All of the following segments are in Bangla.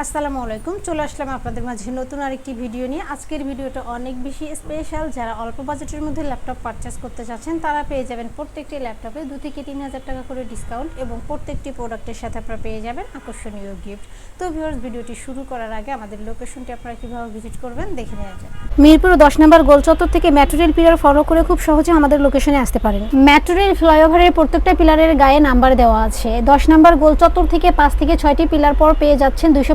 আসসালামু আলাইকুম, চলে আসলাম আপনাদের মাঝে নতুন আরেকটি ভিডিও নিয়ে। আজকের ভিডিওটা অনেক বেশি স্পেশাল যারা অল্প বাজেটের মধ্যে ল্যাপটপ পারচেস করতে চাচ্ছেন, তারা পেয়ে যাবেন প্রত্যেকটি ল্যাপটপে দু থেকে তিন হাজার টাকা করে ডিসকাউন্ট এবং প্রত্যেকটি প্রোডাক্টের সাথে আপনারা পেয়ে যাবেন আকর্ষণীয় গিফট তো ভিউয়ার্স ভিডিওটি শুরু করার আগে আমাদের লোকেশনটি আপনারা কীভাবে ভিজিট করবেন দেখে নেওয়া যায় মিরপুর দশ নম্বর গোলচত্বর থেকে মেট্রো রেল পিলার ফলো করে খুব সহজে আমাদের লোকেশনে আসতে পারেন। মেট্রো রেল ফ্লাইওভারের প্রত্যেকটা পিলারের গায়ে নাম্বার দেওয়া আছে। দশ নম্বর গোলচত্বর থেকে পাঁচ থেকে ছয়টি পিলার পর পেয়ে যাচ্ছেন দুইশো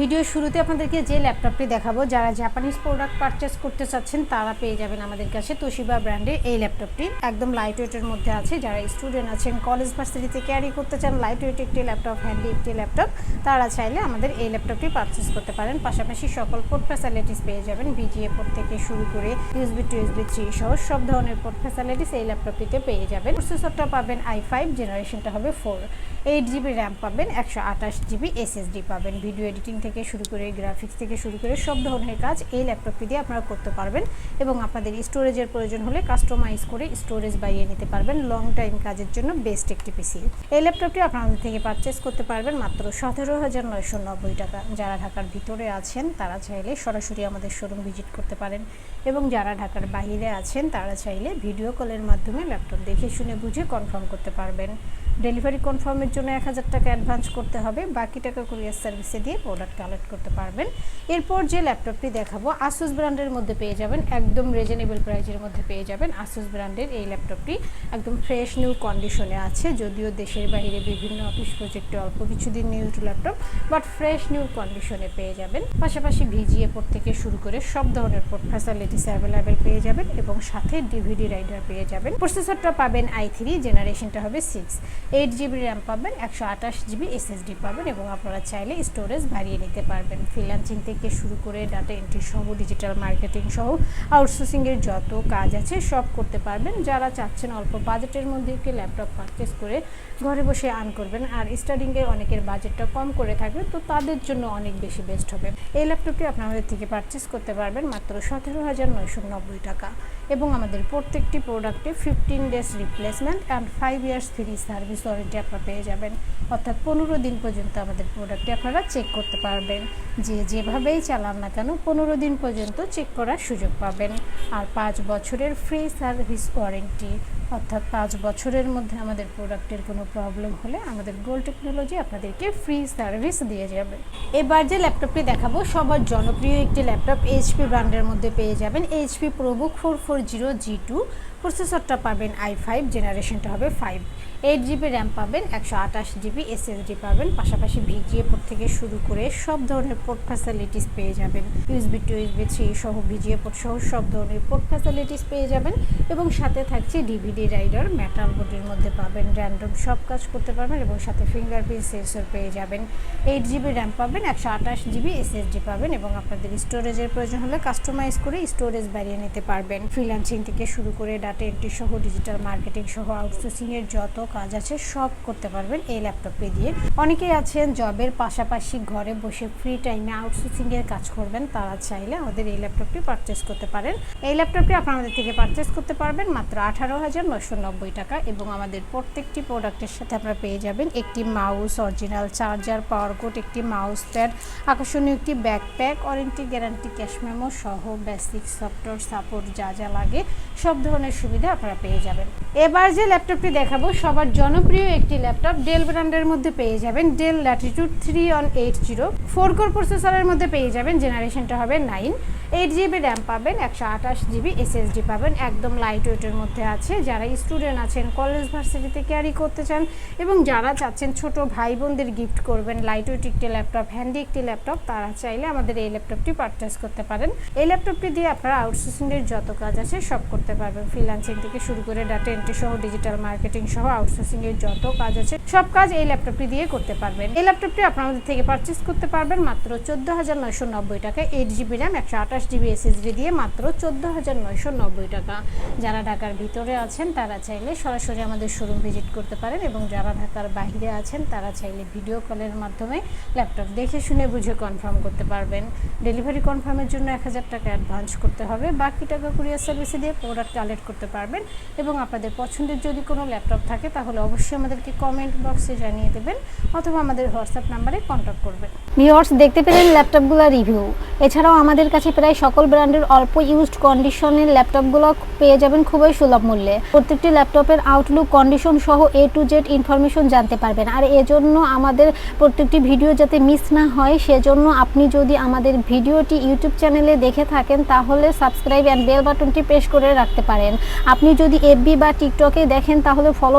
ভিডিওর শুরুতে আপনাদেরকে যে ল্যাপটপটি দেখাবো, যারা জাপানিজ প্রোডাক্ট পারচেস করতে চাচ্ছেন, তারা পেয়ে যাবেন আমাদের কাছে তোশিবা ব্র্যান্ডের এই ল্যাপটপটি। একদম লাইট ওয়েটের মধ্যে আছে, যারা স্টুডেন্ট আছেন কলেজ ভার্সিটিতে ক্যারি করতে চান লাইট ওয়েট একটি ল্যাপটপ হ্যান্ডি একটি ল্যাপটপ তারা চাইলে আমাদের এই ল্যাপটপটি পারচেস করতে পারেন। পাশাপাশি সকল পোর্ট ফ্যাসিলিটিস পেয়ে যাবেন বিজিএ পোর্ট থেকে শুরু করে ইউএসবি টু ইউএসবি থ্রি সহ সব ধরনের পোর্ট ফ্যাসিলিটিস এই ল্যাপটপটিতে পেয়ে যাবেন। প্রসেসরটা পাবেন আই ফাইভ জেনারেশনটা হবে ফোর এইট জিবি র্যাম পাবেন, একশো আঠাশ জিবি এসএসডি পাবেন। ভিডিও এডিটিং থেকে শুরু করে গ্রাফিক্স থেকে শুরু করে সব ধরনের কাজ এই ল্যাপটপটি দিয়ে আপনারা করতে পারবেন এবং আপনাদের স্টোরেজের প্রয়োজন হলে কাস্টমাইজ করে স্টোরেজ বাড়িয়ে নিতে পারবেন লং টাইম কাজের জন্য বেস্ট একটি পিসি এই ল্যাপটপটি আপনাদের থেকে পারচেস করতে পারবেন মাত্র সতেরো হাজার নয়শো নব্বই টাকা। যারা ঢাকার ভিতরে আছেন, তারা চাইলে সরাসরি আমাদের শোরুম ভিজিট করতে পারেন এবং যারা ঢাকার বাহিরে আছেন, তারা চাইলে ভিডিও কলের মাধ্যমে ল্যাপটপ দেখে শুনে বুঝে কনফার্ম করতে পারবেন। ডেলিভারি কনফার্মের জন্য এক হাজার টাকা অ্যাডভান্স করতে হবে। বাকি টাকা কুরিয়ার সার্ভিসে দিয়ে প্রোডাক্ট কালেক্ট করতে পারবেন। এরপর যে ল্যাপটপটি দেখাবো আসুস ব্র্যান্ডের মধ্যে পেয়ে যাবেন, একদম রিজনেবল প্রাইজের মধ্যে পেয়ে যাবেন আসুস ব্র্যান্ডের এই ল্যাপটপটি। একদম ফ্রেশ নিউ কন্ডিশনে আছে, যদিও দেশের বাইরে বিভিন্ন অফিস প্রজেক্টে অল্প কিছুদিন new laptop but fresh new কন্ডিশনে পেয়ে যাবেন। পাশাপাশি ভিজিএ পোর্ট থেকে শুরু করে সব ধরনের পোর্ট ফ্যাসিলিটিস অ্যাভেলেবেল পেয়ে যাবেন এবং সাথে ডিভিডি রাইডার পেয়ে যাবেন। প্রসেসরটা পাবেন আই থ্রি জেনারেশনটা হবে সিক্স এইট জিবি র্যাম পাবেন, একশো আঠাশ জিবি এসএসডি পাবেন এবং আপনারা চাইলে স্টোরেজ বাড়িয়ে নিতে পারবেন। ফ্রিল্যান্সিং থেকে শুরু করে ডাটা এন্ট্রি সহ ডিজিটাল মার্কেটিং সহ আউটসোর্সিংয়ের যত কাজ আছে সব করতে পারবেন। যারা চাচ্ছেন অল্প বাজেটের মধ্যে একটি ল্যাপটপ পারচেস করে ঘরে বসে আর্ন করবেন আর স্টাডিংয়ে অনেকের বাজেটটা কম করে থাকবে, তো তাদের জন্য অনেক বেশি বেস্ট হবে। এই ল্যাপটপটি আপনাদের থেকে পারচেস করতে পারবেন মাত্র সতেরো হাজার নয়শো নব্বই টাকা। এবং আমাদের প্রত্যেকটি প্রোডাক্টে fifteen days replacement and five years free service warranty আপনারা পেয়ে যাবেন। অর্থাৎ পনেরো দিন পর্যন্ত আমাদের প্রোডাক্টটি আপনারা চেক করতে পারবেন। যে যেভাবেই চালান না কেন পনেরো দিন পর্যন্ত চেক করার সুযোগ পাবেন। আর পাঁচ বছরের ফ্রি সার্ভিস ওয়ারেন্টি অর্থাৎ পাঁচ বছরের মধ্যে আমাদের প্রোডাক্টের কোনো প্রবলেম হলে আমাদের গোল টেকনোলজি আপনাদেরকে ফ্রি সার্ভিস দিয়ে যাবে। এবার যে ল্যাপটপটি দেখাবো, সবার জনপ্রিয় একটি ল্যাপটপ এইচপি ব্র্যান্ডের মধ্যে পেয়ে যাবেন। HP ProBook four four zero G two প্রসেসরটা পাবেন আই ফাইভ জেনারেশনটা হবে ফাইভ এইট জিবি র্যাম পাবেন, একশো আঠাশ জিবি এসএসডি পাবেন, পাশাপাশি ভিজিএ পোর্ট থেকে শুরু করে সব ধরনের পোর্ট ফ্যাসিলিটিস পেয়ে যাবেন। ইউএসবি টু ইউএসবি থ্রি সহ ভিজিএ পোর্ট সহ সব ধরনের পোর্ট ফ্যাসিলিটিস পেয়ে যাবেন এবং সাথে থাকছে ডিভিডি রাইডার মেটাল বোর্ডের মধ্যে পাবেন র্যান্ডম সব কাজ করতে পারবেন এবং সাথে ফিঙ্গারপ্রিন্ট সেন্সর পেয়ে যাবেন। এইট জিবি র্যাম পাবেন, একশো আঠাশ জিবি এসএসডি পাবেন এবং আপনাদের স্টোরেজের প্রয়োজন হলে কাস্টমাইজ করে স্টোরেজ বাড়িয়ে নিতে পারবেন। ফ্রিল্যান্সিং থেকে শুরু করে ডাটা এন্ট্রি সহ ডিজিটাল মার্কেটিং সহ আউটসোর্সিংয়ের যত কাজ আছে, সব করতে পারবেন এই ল্যাপটপে দিয়ে। অনেকেই আছেন জবের পাশাপাশি ঘরে বসে ফ্রি টাইমে আউটসোর্সিংয়ের কাজ করবেন, তারা চাইলে আমাদের এই ল্যাপটপটি পারচেস করতে পারেন। এই ল্যাপটপটি আপনাদের থেকে পারচেস করতে পারবেন মাত্র আঠারো হাজার নশো নব্বই টাকা এবং আমাদের প্রত্যেকটি প্রোডাক্টের সাথে আপনারা পেয়ে যাবেন একটি mouse original charger power cord একটি মাউস প্যাড আকর্ষণীয় একটি backpack warranty guarantee cash memo সহ বেসিক সফটওয়্যার সাপোর্ট যা যা লাগে, সব ধরনের সুবিধা আপনারা পেয়ে যাবেন। এবার যে ল্যাপটপটি দেখাবো সবার জনপ্রিয় একটি ল্যাপটপ ডেল ব্র্যান্ডের মধ্যে পেয়ে যাবেন Dell Latitude three one eight zero. Four core প্রসেসরের মধ্যে পেয়ে যাবেন জেনারেশনটা হবে নাইন। এইট জিবি র্যাম পাবেন, একশো আঠাশ জিবি এসএসডি পাবেন, একদম লাইট ওয়েটের মধ্যে আছে। যারা স্টুডেন্ট আছেন কলেজ ভার্সিটিতে ক্যারি করতে চান এবং যারা চাচ্ছেন ছোট ভাই বোনদের গিফট করবেন লাইট ওয়েট একটি ল্যাপটপ হ্যান্ডি একটি ল্যাপটপ, তারা চাইলে আমাদের এই ল্যাপটপটি পারচেস করতে পারেন। এই ল্যাপটপটি দিয়ে আপনারা আউটসোর্সিংয়ের যত কাজ আছে সব করতে পারবেন। ফ্রিলান্সিং থেকে শুরু করে ডাটা এন্ট্রি সহ ডিজিটাল মার্কেটিং সহ আউটসোর্সিং এর যত কাজ আছে, সব কাজ এই ল্যাপটপটি দিয়ে করতে পারবেন। এই ল্যাপটপটি আপনারা আমাদের থেকে পারচেস করতে পারবেন মাত্র চোদ্দ হাজার নয়শো নব্বই টাকা। এইট জিবি র্যাম একশো আঠাশ জিবি এসএসডি দিয়ে মাত্র চোদ্দ হাজার নয়শো নব্বই টাকা। যারা ঢাকার ভিতরে আছেন, তারা চাইলে সরাসরি আমাদের শোরুম ভিজিট করতে পারেন এবং যারা ঢাকার বাইরে আছেন, তারা চাইলে ভিডিও কলের মাধ্যমে ল্যাপটপ দেখে শুনে বুঝে কনফার্ম করতে পারবেন। ডেলিভারি কনফার্মের জন্য এক হাজার টাকা অ্যাডভান্স করতে হবে। বাকি টাকা কুরিয়ার সার্ভিসে দিয়ে প্রোডাক্ট কালেক্ট করতে পারবেন এবং আপনাদের পছন্দের যদি কোনো ল্যাপটপ থাকে তাহলে অবশ্যই আমাদেরকে কমেন্ট বক্সে জানিয়ে দেবেন অথবা আমাদের হোয়াটসঅ্যাপ নাম্বারে কন্ট্যাক্ট করবেন। ভিউয়ার্স দেখতে পেলেন ল্যাপটপগুলোর রিভিউ এছাড়াও আমাদের কাছে প্রায় সকল ব্র্যান্ডের অল্প ইউজড কন্ডিশনের ল্যাপটপগুলো পেয়ে যাবেন খুবই সুলভ মূল্যে। প্রত্যেকটি ল্যাপটপের আউটলুক কন্ডিশন সহ এ টু জেড ইনফরমেশন জানতে পারবেন। আর এজন্য আমাদের প্রত্যেকটি ভিডিও যাতে মিস না হয়, সেজন্য আপনি যদি আমাদের ভিডিওটি ইউটিউব চ্যানেলে দেখে থাকেন, তাহলে সাবস্ক্রাইব অ্যান্ড বেল বাটনটি প্রেস করে রাখতে পারেন। আপনি যদি এফবি বা টিকটকে দেখেন, তাহলে ফলো